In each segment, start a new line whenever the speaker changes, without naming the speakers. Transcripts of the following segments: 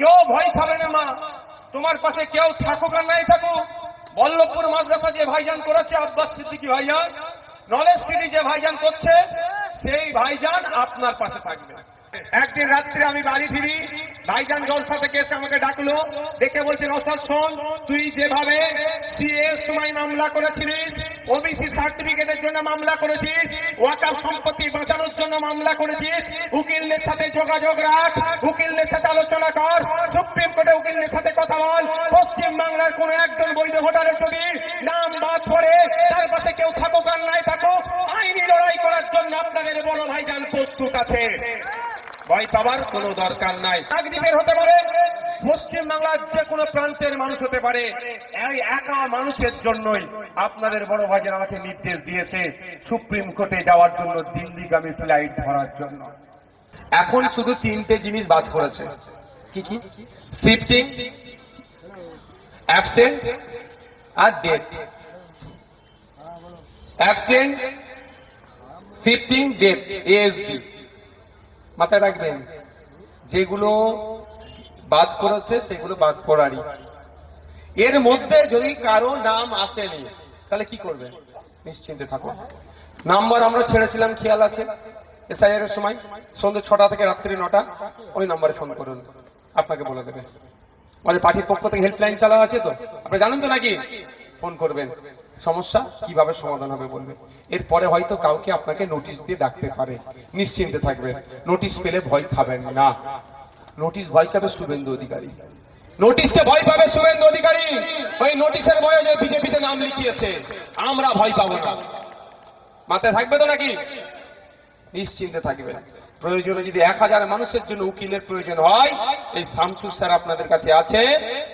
কেউ ভয় খাবে না, মা। তোমার পাশে কেউ থাকুক আর নাই থাকুক। বল্লভপুর মাদ্রাসা যে ভাইজান করেছে, আব্বাস সিদ্দিকি ভাইজান নলেজ সিটি যে ভাইজান করছে, সেই ভাইজান আপনার পাশে থাকবে। একদিন রাত্রে আমি বাড়ি ফিরি, ভাইজান জলসা থেকে এসে আমাকে ডাকলো, ডেকে বলছে নসাদ শোন, তুই যেভাবে সিএস সময় মামলা করেছিলিস ওবিসি সার্টিফিকেটের জন্য মামলা করেছিস ওয়াকার সম্পত্তি বাঁচানোর জন্য মামলা করেছিস উকিলদের সাথে যোগাযোগ রাখ উকিলদের সাথে আলোচনা কর, সুপ্রিম কোর্টে উকিলদের সাথে কথা বল, পশ্চিম বাংলার কোন একজন বৈধ ভোটারের যদি নাম বাদ পড়ে, তার পাশে কেউ থাকুক আর নাই থাকুক, আইনি লড়াই করার জন্য আপনাদের বড় ভাইজান প্রস্তুত আছে। ভয় পাওয়ার কোনো দরকার নাই। কাকদ্বীপের হতে পারে, পশ্চিম বাংলার যে কোনো প্রান্তের মানুষ হতে পারে। এই একা মানুষের জন্যই আপনাদের বড় ভাইজান আমাকে নির্দেশ দিয়েছে সুপ্রিম কোর্টে যাওয়ার জন্য দিল্লিগামী ফ্লাইট ধরার জন্য। এখন শুধু তিনটে জিনিস বাদ করেছে কি কি? শিফটিং, অ্যাবসেন্ট আর dead. Absent, shifting, dead ASD মাথায় রাখবেন, যেগুলো বাদ করেছে সেগুলো বাদ করারই এর মধ্যে যদি কারও নাম আসেনি, তাহলে কি করবে? নিশ্চিন্তে থাকুন। নাম্বার আমরা ছেড়েছিলাম, খেয়াল আছে? এসআইআর এর সময়, সন্ধ্যে ছটা থেকে রাত্রি নটা, ওই নাম্বারে ফোন করুন। আপনাকে বলে দেবে। আমাদের পার্টির পক্ষ থেকে হেল্পলাইন চালা আছে তো? আপনি জানেন তো নাকি? ফোন করবেন। সমস্যা? কীভাবে সমাধান হবে বলবে? এরপরে হয়তো কাউকে আপনাকে নোটিশ দিয়ে ডাকতে পারে। নিশ্চিন্তে থাকবেন। নোটিশ পেলে ভয় খাবেন না। নোটিশ ভয় খাবে শুভেন্দু অধিকারী। নোটিশকে ভয় পাবে শুভেন্দু অধিকারী? ওই নোটিশের ভয়ে যে বিজেপিতে নাম লিখিয়েছে। আমরা ভয় পাবো না। মাথায় থাকবে তো নাকি? নিশ্চিন্তে থাকবেন। প্রয়োজনে যদি এক হাজার মানুষের জন্য উকিলের প্রয়োজন হয়, এই শামসুর স্যার আপনাদের কাছে আছে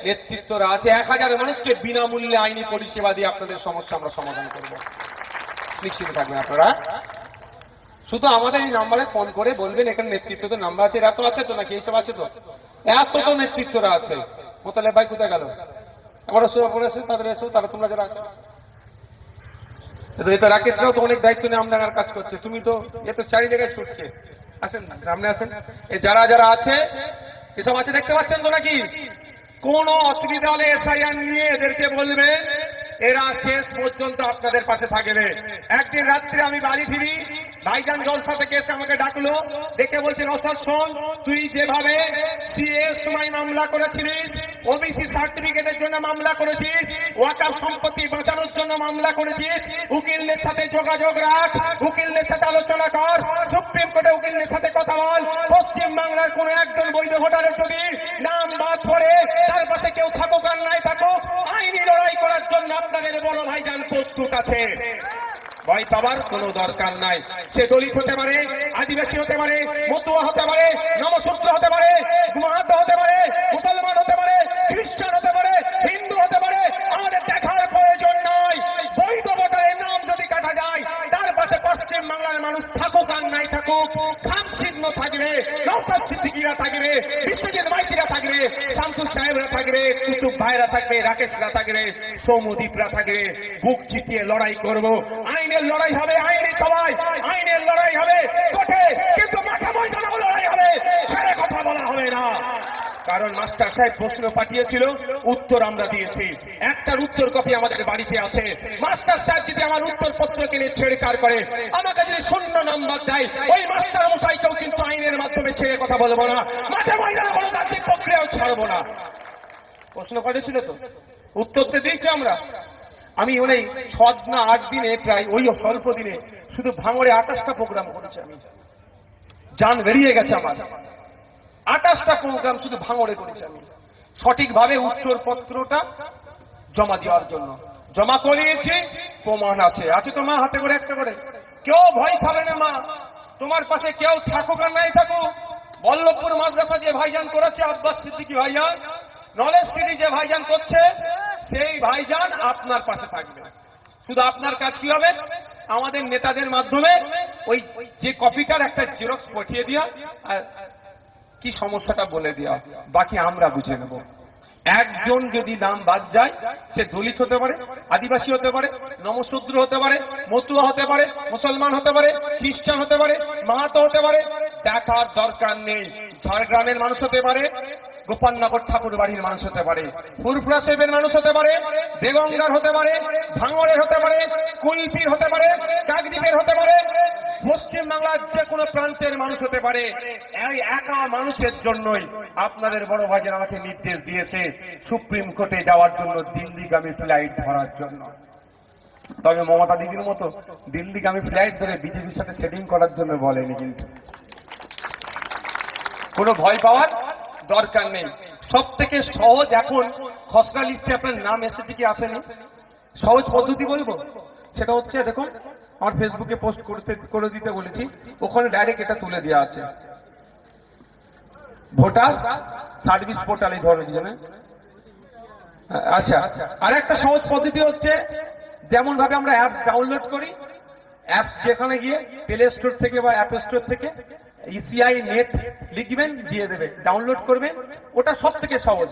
নেতৃত্বরা আছে। এক হাজার মানুষকে বিনামূল্যে আইনি পরিষেবা দিয়ে আপনাদের সমস্যা আমরা সমাধান করব। নিশ্চিন্তে থাকবেন আপনারা। শুধু আমাদের এই নাম্বারে ফোন করে বলবেন, এখানে নেতৃত্ব তো নাম্বার আছে। এত আছে তো নাকি? এইসব আছে তো? এত তো নেতৃত্বরা আছে। মোতালে ভাই কোথায় গেল? আমার সুরা পড়ে এসে তাদের এসো, তারা তোমরা যারা আছে। এটা রাকেশ রাও তো অনেক দায়িত্ব নিয়ে আমদাঙ্গার কাজ করছে। তুমি তো, এ তো চারি জায়গায় ছুটছে। আসেন না, সামনে আসেন। এ যারা যারা আছে, এসব আছে, দেখতে পাচ্ছেন তো নাকি? কোন অসুবিধা হলে এসআইআর নিয়ে এদেরকে বলবে, এরা শেষ পর্যন্ত আপনাদের পাশে থাকবে। একদিন রাত্রে আমি বাড়ি ফিরি, ভাইজান জলসা থেকে এসে আমাকে ডাকলো দেখে বলছেন অসাদ শোন, তুই যেভাবে সিএস সময় মামলা করেছিলিস ওবিসি সার্টিফিকেটের জন্য মামলা করেছিস ওয়াকার সম্পত্তি বাঁচানোর জন্য মামলা করেছিস, উকিলদের সাথে যোগাযোগ রাখ, উকিলদের সাথে আলোচনা কর, সুপ্রিম কোর্টে উকিলদের সাথে কথা বল, পশ্চিম বাংলার কোন একজন বৈধ ভোটারের যদি নাম বাদ পড়ে, তার পাশে কেউ থাকুক আর নাই থাকুক, আইনি লড়াই করার জন্য আপনাদের বড় ভাইজান প্রস্তুত আছে। ভয় পাওয়ার কোনো দরকার নাই। সে দলিত হতে পারে, আদিবাসী হতে পারে, মতুয়া হতে পারে নমসূত্র হতে পারে মাহাতো হতে পারে, মুসলমান বিশ্বজিৎ মাইতিরা থাকবে শামসুর সাহেবরা থাকবে, কুতুব ভাইরা থাকবে, রাকেশরা থাকবে সৌমদীপরা থাকবে। বুক জিতিয়ে লড়াই করব। আইনের লড়াই হবে, আইনে সবাই আইনের লড়াই হবে। কোঠে কারণ মাস্টার সাহেব প্রশ্ন পাঠিয়েছিল, উত্তর আমরা দিয়েছি। একটার উত্তর কপি আমাদের বাড়িতে আছে। মাস্টার সাহেব যদি আমার উত্তর পত্র কিনে ছেড়ে কার, আমাকে যদি শূন্য নাম্বার দেয়, ওই মাস্টার মশাইকেও কিন্তু আইনের মাধ্যমে ছেড়ে কথা বলব না। মাঠে ময়দানে গণতান্ত্রিক প্রক্রিয়াও ছাড়বো না। প্রশ্ন পাঠিয়েছিল তো? উত্তর তো দিয়েছি আমরা। আমি ওই ছ না আট দিনে প্রায় ওই স্বল্প দিনে শুধু ভাঙড়ে আঠাশটা প্রোগ্রাম করেছি আমি। যান বেরিয়ে গেছে আমার। আঠাশটা প্রোগ্রাম শুধু ভাঙড়ে করেছি আমি। সঠিকভাবে উত্তর পত্রটা জমা দেওয়ার জন্য। জমা করিয়েছি, প্রমাণ আছে। আছে তো মা, হাতে করে, একটা করে। কেউ ভয় খাবে না মা। তোমার পাশে কেউ থাকুক আর নাই থাকুক। বল্লভপুর মাদ্রাসা যে ভাইজান করেছে, আব্বাস সিদ্দিকী ভাইজান নলেজ সিটি যে ভাইজান করছে, সেই ভাইজান আপনার পাশে থাকবে। শুধু আপনার কাজ কি হবে? আমাদের নেতাদের মাধ্যমে ওই যে কপিটার একটা জেরক্স পাঠিয়ে দিয়া, আর কি সমস্যাটা বলে দেওয়া বাকি আমরা বুঝে নেব একজন যদি নাম বাদ যায় সে দলিত হতে পারে আদিবাসী হতে পারে নমশূদ্র হতে পারে মতুয়া হতে পারে মুসলমান হতে পারে খ্রিস্টান হতে পারে মাহাতো হতে পারে দেখার দরকার নেই ঝাড়গ্রামের মানুষ হতে পারে গোপালনগর ঠাকুর বাড়ির মানুষ হতে পারে ফুরফুরা সাহেবের মানুষ হতে পারে দেগঙ্গার হতে পারে ভাঙড়ের হতে পারে কুলপির হতে পারে কাকদ্বীপের হতে পারে পশ্চিম বাংলার যে কোনো প্রান্তের মানুষ হতে পারে, এই একা মানুষের জন্যই আপনাদের বড় ভাইজান আমাকে নির্দেশ দিয়েছে সুপ্রিম কোর্টে যাওয়ার জন্য দিল্লিগামী ফ্লাইট ধরার জন্য। তবে মমতা দিদির মতো দিল্লিগামী ফ্লাইট ধরে বিজেপির সাথে সেটিং করার জন্য বলেনি কিন্তু। কোনো ভয় পাওয়ার দরকার নেই। সব থেকে সহজ এখন খসড়া লিস্টে আপনার নাম এসেছে কি আসেনি? সহজ পদ্ধতি বলব? সেটা হচ্ছে, দেখুন আমার ফেসবুকে পোস্ট করতে, করে দিতে বলেছি। ওখানে ডাইরেক্ট এটা তুলে দেওয়া আছে। ভোটার সার্ভিস পোর্টাল এই ধরনের না আচ্ছা আর একটা সহজ পদ্ধতি হচ্ছে যেমন ভাবে আমরা অ্যাপস ডাউনলোড করি অ্যাপস যেখানে গিয়ে প্লে স্টোর থেকে বা অ্যাপ স্টোর থেকে ইসিআই নেট লিখবেন, দিয়ে দেবে ডাউনলোড করবেন ওটা সব থেকে সহজ।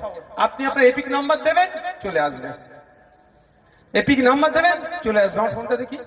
আপনি আপনার এপিক নাম্বার দেবেন, চলে আসবে। এপিক নাম্বার দেবেন, চলে আসবে। আমার ফোনটা দেখি।